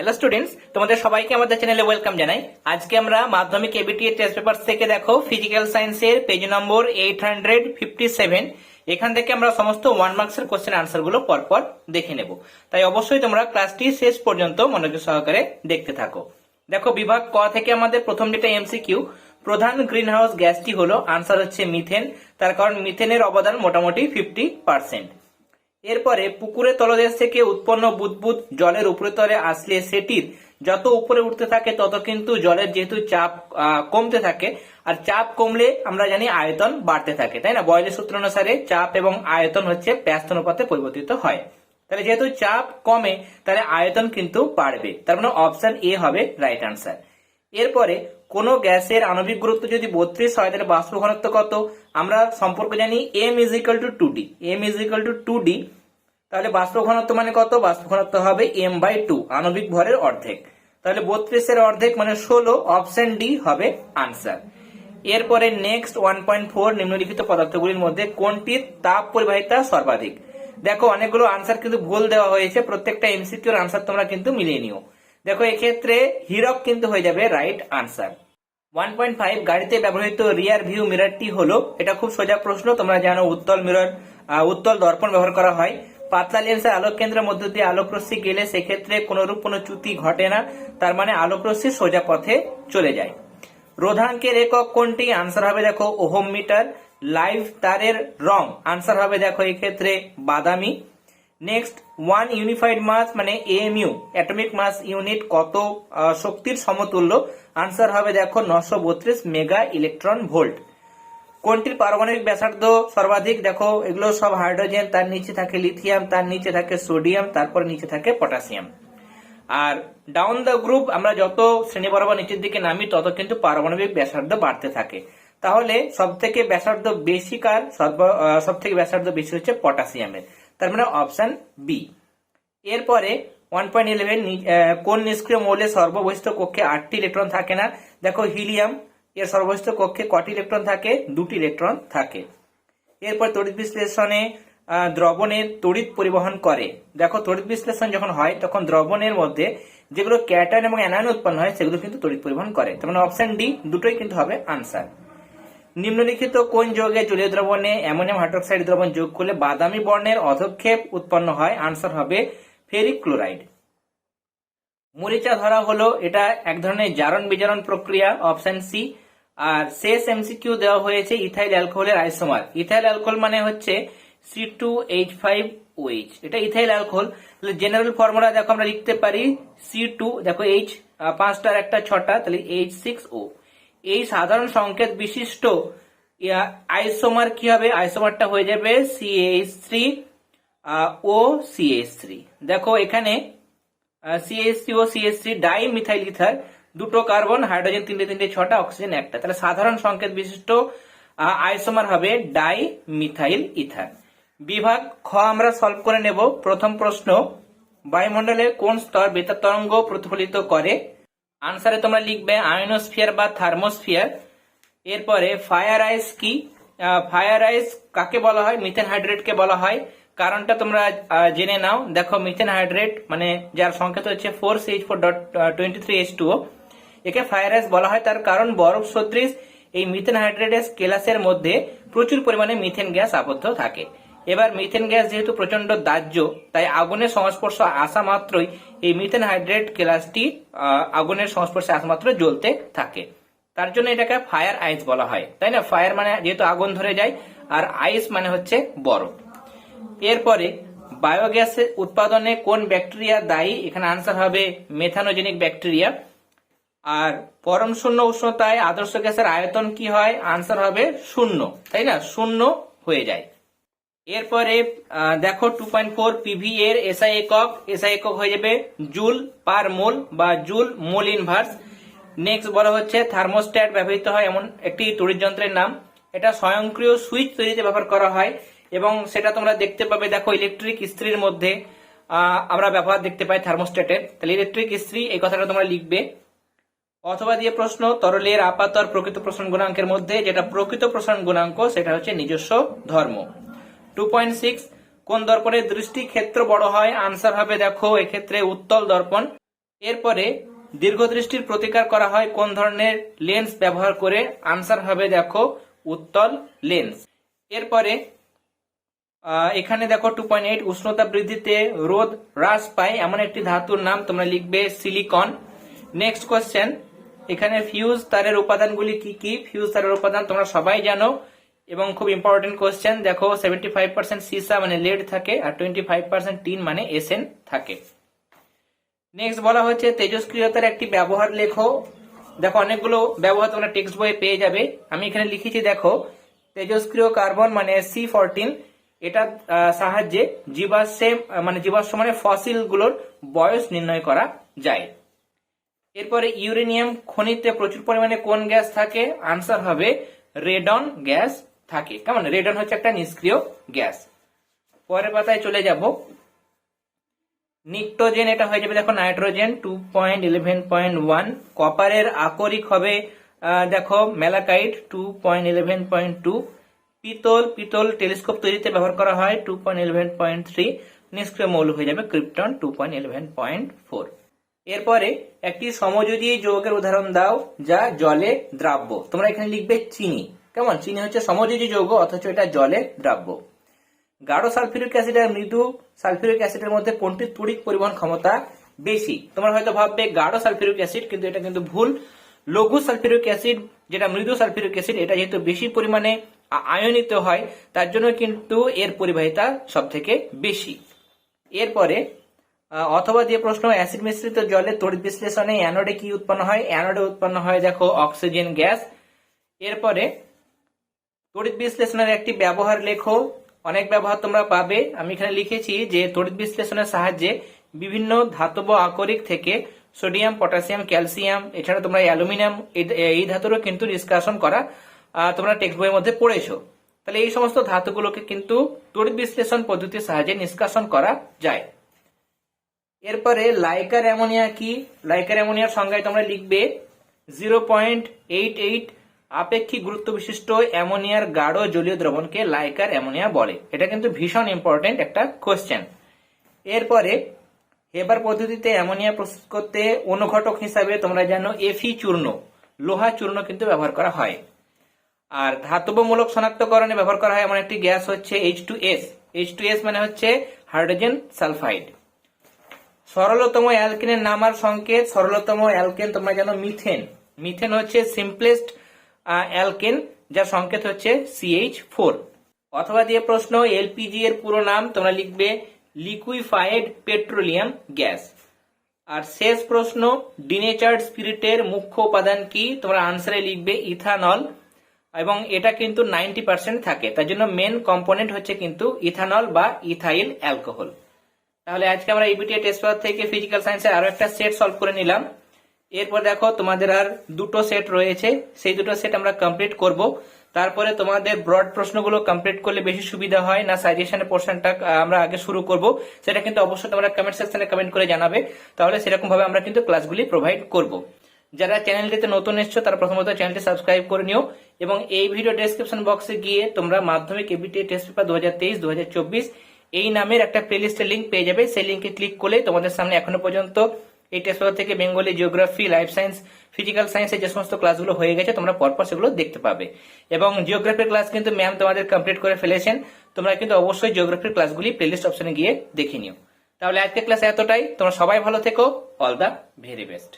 Hello students তোমাদের সবাইকে আমাদের চ্যানেলে ওয়েলকাম জানাই। আজকে আমরা মাধ্যমিক এবিটি টেস্ট পেপার থেকে দেখো ফিজিক্যাল সায়েন্সের page number eight hundred fifty seven এখান থেকে আমরা সমস্ত ওয়ান মার্কসের কোশ্চেন আনসারগুলো পরপর দেখে নেব। তাই অবশ্যই তোমরা ক্লাসটি শেষ পর্যন্ত মনোযোগ সহকারে দেখতে থাকো। দেখো, বিভাগ ক থেকে আমাদের প্রথম যেটা এমসিকিউ প্রধান গ্রিন হাউস গ্যাসটি হলো আনসার হচ্ছে মিথেন তার কারণ মিথেনের অবদান মোটামুটি ফিফটি পার্সেন্ট এরপরে পুকুরের তলদেশ থেকে উৎপন্ন বুদবুদ জলের উপরিতলে আসলে সেটির যত উপরে উঠতে থাকে, তত কিন্তু জলের যেহেতু চাপ কমতে থাকে। আর চাপ কমলে আমরা জানি আয়তন বাড়তে থাকে, তাই না? বয়লের সূত্র অনুসারে চাপ এবং আয়তন হচ্ছে ব্যস্ত অনুপাতে পরিবর্তিত হয়। তাহলে যেহেতু চাপ কমে, তাহলে আয়তন কিন্তু বাড়বে। তার মানে অপশন এ হবে রাইট আনসার। এরপরে কোন গ্যাসের আণবিক গুরুত্ব যদি বত্রিশ হয়, তাহলে বাষ্প ঘনত্ব কত? আমরা সম্পর্ক জানি M is equal to two D M is equal to two D তাহলে বাষ্প ঘনত্ব মানে কত? বাষ্প ঘনত্ব হবে এম বাই টু আণবিক ভরের অর্ধেক। তাহলে বত্রিশের অর্ধেক মানে ষোলো অপশন ডি হবে আনসার এরপরে নেক্সট ওয়ান পয়েন্ট ফোর নিম্নলিখিত পদার্থগুলির মধ্যে কোনটির তাপ পরিবাহিতা সর্বাধিক? দেখো, অনেকগুলো আনসার কিন্তু ভুল দেওয়া হয়েছে, প্রত্যেকটা এমসিকিউর আনসার তোমরা কিন্তু মিলিয়ে নিও। দেখো, এক্ষেত্রে হিরক কিন্তু হয়ে যাবে right answer one point five গাড়িতে ব্যবহৃত রিয়ার ভিউ মিররটি হলো, এটা খুব সোজা প্রশ্ন, তোমরা জানো উত্তল মিরর উত্তল দর্পণ ব্যবহার করা হয়। পাতলা লেন্সের আলোক কেন্দ্রের মধ্য দিয়ে আলোক রশ্মি গেলে সেক্ষেত্রে কোনরূপ কোনো চ্যুতি ঘটে না, তার মানে আলোক রশ্মি সোজা পথে চলে যায়। রোধাঙ্কের একক কোনটি? আনসার হবে দেখো, ওহম মিটার। লাইভ তারের রং। আনসার হবে দেখো, এক্ষেত্রে বাদামি। নেক্সট ওয়ান ইউনিফাইড মাস মানে এএমইউ অ্যাটমিক মাস ইউনিট কত শক্তির সমতুল্য? আনসার হবে দেখো নশো বত্রিশ মেগা ইলেকট্রন ভোল্ট কোনটির পারমাণবিক ব্যাসার্ধ সর্বাধিক? দেখো, এগুলো সব হাইড্রোজেন তার নিচে থাকে লিথিয়াম তার নিচে থাকে সোডিয়াম তারপর নিচে থাকে পটাশিয়াম আর ডাউন দ্য গ্রুপ আমরা যত শ্রেণি বরাবর নিচের দিকে নামি, তত কিন্তু পারমাণবিক ব্যাসার্ধ বাড়তে থাকে। তাহলে সব থেকে ব্যাসার্ধ বেশি কার? সব থেকে ব্যাসার্ধ বেশি হচ্ছে পটাশিয়ামের তার মানে অপশান বি এরপরে ওয়ান পয়েন্ট ইলেভেন কোন নিষ্ক্রিয় মৌলে সর্ববহিষ্ঠ কক্ষে আটটি ইলেকট্রন থাকে না? দেখো হিলিয়াম, এর সর্ববহিষ্ঠ কক্ষে কটি ইলেকট্রন থাকে? দুটি ইলেকট্রন থাকে। এরপর তড়িৎ বিশ্লেষণে দ্রবণের তড়িৎ পরিবহন করে। দেখো তড়িৎ বিশ্লেষণ যখন হয়, তখন দ্রবণের মধ্যে যেগুলো ক্যাটায়ন এবং অ্যানায়ন উৎপন্ন হয়, সেগুলো কিন্তু তড়িৎ পরিবহন করে। তার মানে অপশন ডি দুটোই কিন্তু হবে আনসার নিম্নলিখিত কোন যৌগে জলীয় দ্রবণে অ্যামোনিয়াম হাইড্রোক্সাইড দ্রবণ যোগ করলে বাদামি বর্ণের অধক্ষেপ উৎপন্ন হয়? আনসার হবে ফেরিক ক্লোরাইড মরিচা ধরা হলো, এটা এক ধরনের জারণ বিজারণ প্রক্রিয়া অপশন সি আর শেষ এমসিকিউ দেওয়া হয়েছে ইথাইল অ্যালকোহলের আইসোমার। ইথাইল অ্যালকোহল মানে হচ্ছে C two H five OH এটা ইথাইল অ্যালকোহল। জেনারেল ফর্মুলা দেখো আমরা লিখতে পারি সি টু দেখো এইচ পাঁচটার একটা ছটা, তাহলে এইচ সিক্স ও এই সাধারণ সংকেত বিশিষ্ট আইসোমার কি হবে? আইসোমারটা হয়ে যাবে CH three O CH three দেখো এখানে CSC O CSC dimethyl ether দুটো কার্বন, হাইড্রোজেন তিনটে তিনটে ছটা, অক্সিজেন একটা। তাহলে সাধারণ সংকেত বিশিষ্ট আইসোমার হবে ডাই মিথাইল ইথার বিভাগ খ আমরা সলভ করে নেব। প্রথম প্রশ্ন, বায়ুমণ্ডলে কোন স্তর বেতার তরঙ্গ প্রতিফলিত করে? আনসারে তোমরা লিখবে আয়নোস্ফিয়ার বা থার্মোস্ফিয়ার। এরপরে ফায়ার আইস কি? ফায়ার আইস কাকে বলা হয়? মিথেন হাইড্রেটকে বলা হয়। কারণটা তোমরা জেনে নাও। দেখো মিথেন হাইড্রেট মানে যার সংকেত হচ্ছে four CH four dot twenty three H two একে ফায়ার আইস বলা হয়। তার কারণ বরফ সদৃশ। এই মিথেন হাইড্রেটের স্কেলাসের মধ্যে প্রচুর পরিমাণে মিথেন গ্যাস আবদ্ধ থাকে। এবার মিথেন গ্যাস যেহেতু প্রচণ্ড দাহ্য তাই আগুনের সংস্পর্শ আসা মাত্রই এই মিথেন হাইড্রেট কেলাসটি আহ, আগুনের সংস্পর্শে আসা মাত্র জ্বলতে থাকে। তার জন্য এটাকে ফায়ার আইস বলা হয়। তাই না? ফায়ার মানে যেহেতু আগুন ধরে যায় আর আইস মানে হচ্ছে বরফ। এরপরে বায়োগ্যাস উৎপাদনে কোন ব্যাকটেরিয়া দায়ী? এখানে আনসার হবে মেথানোজেনিক ব্যাকটেরিয়া আর পরম শূন্য উষ্ণতায় আদর্শ গ্যাসের আয়তন কি হয়? আনসার হবে শূন্য। তাই না? শূন্য হয়ে যায়। এরপরে দেখো টু পয়েন্ট ফোর পিভি এর এসআই একক এসআই একক হয়ে যাবে জুল পার মোল বা জুল মোল ইনভার্স নেক্সট বলা হচ্ছে থার্মোস্ট্যাট ব্যবহৃত হয় এমন একটি তড়িৎ যন্ত্রের নাম। এটা স্বয়ংক্রিয় সুইচ তৈরিতে ব্যবহার করা হয় এবং সেটা তোমরা দেখতে পাবে, দেখো ইলেকট্রিক ইস্ত্রির মধ্যে আমরা ব্যবহার দেখতে পাই থার্মোস্ট্যাটের তাহলে ইলেকট্রিক ইস্ত্রি এই কথাটা তোমরা লিখবে। অথবা দিয়ে প্রশ্ন, তরলের আপাত আর প্রকৃত প্রসারণ গুণাঙ্কের মধ্যে যেটা প্রকৃত প্রসারণ গুণাঙ্ক, সেটা হচ্ছে নিজস্ব ধর্ম। টু পয়েন্ট সিক্স কোন দর্পণের দৃষ্টি ক্ষেত্র বড় হয়? আনসার হবে দেখো, এক্ষেত্রে উত্তল দর্পণ। এরপরে দীর্ঘদৃষ্টির প্রতিকার করা হয় কোন ধরনের লেন্স ব্যবহার করে? আনসার হবে দেখো, উত্তল লেন্স এরপরে এখানে দেখো টু পয়েন্ট উষ্ণতা বৃদ্ধিতে রোদ হ্রাস পায়। এমন একটি ধাতুর নাম তোমরা লিখবে সিলিকন নেক্সট কোয়েশ্চেন এখানে ফিউজ তারের উপাদানগুলি কি কি? ফিউজ তারের উপাদান তোমরা সবাই জানো। এবং খুব ইম্পর্টেন্ট কোশ্চেন দেখো সেভেন্টি ফাইভ পার্সেন্ট সিসা মানে লেড থাকে আর টোয়েন্টি ফাইভ পার্সেন্ট টিন মানে এসএন থাকে। নেক্সট বলা হচ্ছে তেজস্ক্রিয়তার একটি ব্যবহার লেখো। দেখো অনেকগুলো ব্যবহার তোমরা টেক্সট বইয়ে পেয়ে যাবে। আমি এখানে লিখেছি দেখো তেজস্ক্রিয় কার্বন মানে সি ফোরটিন এটা আহ, সাহায্যে জীবাশ্মে মানে জীবাশ্ম মানে ফসিলগুলোর বয়স নির্ণয় করা যায়। এরপরে ইউরেনিয়াম খনিতে প্রচুর পরিমাণে কোন গ্যাস থাকে? আনসার হবে রেডন গ্যাস থাকে। কেমন? রেডন হচ্ছে একটা নিষ্ক্রিয় গ্যাস। পরের পাতায় চলে যাব। নিক্টোজেন এটা হয়ে যাবে, দেখো, nitrogen two point eleven point one কপারের আকরিক হবে দেখো, malachite two point eleven point two পিতল পিতল টেলিস্কোপ তৈরিতে ব্যবহার করা হয় two point eleven point three নিষ্ক্রিয় মৌল হয়ে যাবে krypton two point eleven point four এরপরে একটি সমযোজী যৌগের উদাহরণ দাও, যা জলে দ্রাব্য। তোমরা এখানে লিখবে চিনি। কেমন? চিনি হচ্ছে সমযোজী যৌগ, অথচ এটা জলে দ্রাব্য। গাঢ় সালফিউরিক অ্যাসিড আর মৃদু সালফিউরিক অ্যাসিডের মধ্যে কোনটির তড়িৎ পরিবহন ক্ষমতা বেশি। তোমরা হয়তো ভাববে, গাঢ় সালফিউরিক অ্যাসিড, কিন্তু এটা কিন্তু ভুল। লঘু সালফিউরিক অ্যাসিড, যেটা মৃদু সালফিউরিক অ্যাসিড, এটা যেহেতু বেশি পরিমাণে আয়নিত হয়, তার জন্য কিন্তু এর পরিবাহিতা সব থেকে বেশি। এরপরে অথবা দিয়ে প্রশ্ন, অ্যাসিড মিশ্রিত জলে তড়িৎ বিশ্লেষণে অ্যানোডে কি উৎপন্ন হয়? অ্যানোডে উৎপন্ন হয়, দেখো, অক্সিজেন গ্যাস। এরপরে তড়িৎ বিশ্লেষণের একটি ব্যবহার লেখো। অনেক ব্যবহার তোমরা পাবে। আমি এখানে লিখেছি যে তড়িৎ বিশ্লেষণের সাহায্যে বিভিন্ন ধাতব আকরিক থেকে সোডিয়াম, পটাশিয়াম, ক্যালসিয়াম, এছাড়া তোমরা অ্যালুমিনিয়াম, এই- ধাতুরও কিন্তু নিষ্কাশন করা তোমরা টেক্সট বইয়ের মধ্যে পড়েছো। তাহলে এই সমস্ত ধাতুগুলোকে কিন্তু তড়িৎ বিশ্লেষণ পদ্ধতির সাহায্যে নিষ্কাশন করা যায়। এরপরে লাইকার অ্যামোনিয়া কি? লাইকার অ্যামোনিয়ার সংজ্ঞায় তোমরা লিখবে জিরো পয়েন্ট এইট এইট আপেক্ষিক গুরুত্ব বিশিষ্ট অ্যামোনিয়ার গাঢ় জলীয় দ্রবণকে লাইকার অ্যামোনিয়া বলে। এটা কিন্তু ভীষণ ইম্পর্টেন্ট একটা কোশ্চেন এরপরে হেবার পদ্ধতিতে অ্যামোনিয়া প্রস্তুত করতে অনুঘটক হিসাবে তোমরা জানো এফি চূর্ণ। লোহা চূর্ণ কিন্তু ব্যবহার করা হয়। আর ধাতবমূলক শনাক্তকরণে ব্যবহার করা হয় এমন একটি গ্যাস হচ্ছে H two S H two S মানে হচ্ছে হাইড্রোজেন সালফাইড। সরলতম অ্যালকেনের নামার সংকেত, সরলতম অ্যালকেন তোমরা জানো মিথেন। মিথেন হচ্ছে সিম্পলেস্ট অ্যালকেন, যার সংকেত হচ্ছে সিএইচ ফোর অথবা দিয়ে প্রশ্ন এলপিজি এর পুরো নাম, তোমরা লিখবে লিকুইফাইড পেট্রোলিয়াম গ্যাস আর শেষ প্রশ্ন ডিনেচার্ড স্পিরিটের মুখ্য উপাদান কি? তোমরা আনসারে লিখবে ইথানল। এবং এটা কিন্তু নাইনটি পার্সেন্ট থাকে। তার জন্য মেন কম্পোনেন্ট হচ্ছে কিন্তু ইথানল বা ইথাইল অ্যালকোহল তাহলে আজকে আমরা ইবিটিএ টেস্ট পেপার থেকে ফিজিক্যাল সায়েন্সের আরও একটা সেট সলভ করে নিলাম। এরপর দেখো তোমাদের আর দুটো সেট রয়েছে। সেই দুটো সেট আমরা কমপ্লিট করব। তারপরে তোমাদের ব্রড প্রশ্নগুলো কমপ্লিট করলে বেশি সুবিধা হয়, না সাজেশনের পোর্শনটা আমরা আগে শুরু করব। সেটা কিন্তু অবশ্যই তোমরা কমেন্ট সেকশনে কমেন্ট করে জানাবে। তাহলে সেরকম ভাবে আমরা কিন্তু ক্লাসগুলি প্রোভাইড করব। যারা চ্যানেলটিতে নতুন এসছো, তারা প্রথমত চ্যানেলটি সাবস্ক্রাইব করে নিও এবং এই ভিডিও ডেসক্রিপশন বক্সে গিয়ে তোমরা মাধ্যমিক এবিটি টেস্ট পেপার দু হাজার তেইশ দু হাজার চব্বিশ, এই নামের একটা প্লেলিস্টের লিঙ্ক পেয়ে যাবে। সেই লিঙ্কে ক্লিক করলে তোমাদের সামনে এখনও পর্যন্ত এই টেস্ট পেপার থেকে Bengali geography life science physical সায়েন্সের যে সমস্ত ক্লাসগুলো হয়ে গেছে, তোমরা পরপর সেগুলো দেখতে পাবে। এবং জিওগ্রাফির ক্লাস কিন্তু ম্যাম তোমাদের কমপ্লিট করে ফেলেছেন। তোমরা কিন্তু অবশ্যই জিওগ্রাফির ক্লাসগুলি প্লেলিস্ট অপশনে গিয়ে দেখে নিও। তাহলে আজকের ক্লাস এতটাই। তোমরা সবাই ভালো থেকো। All the very best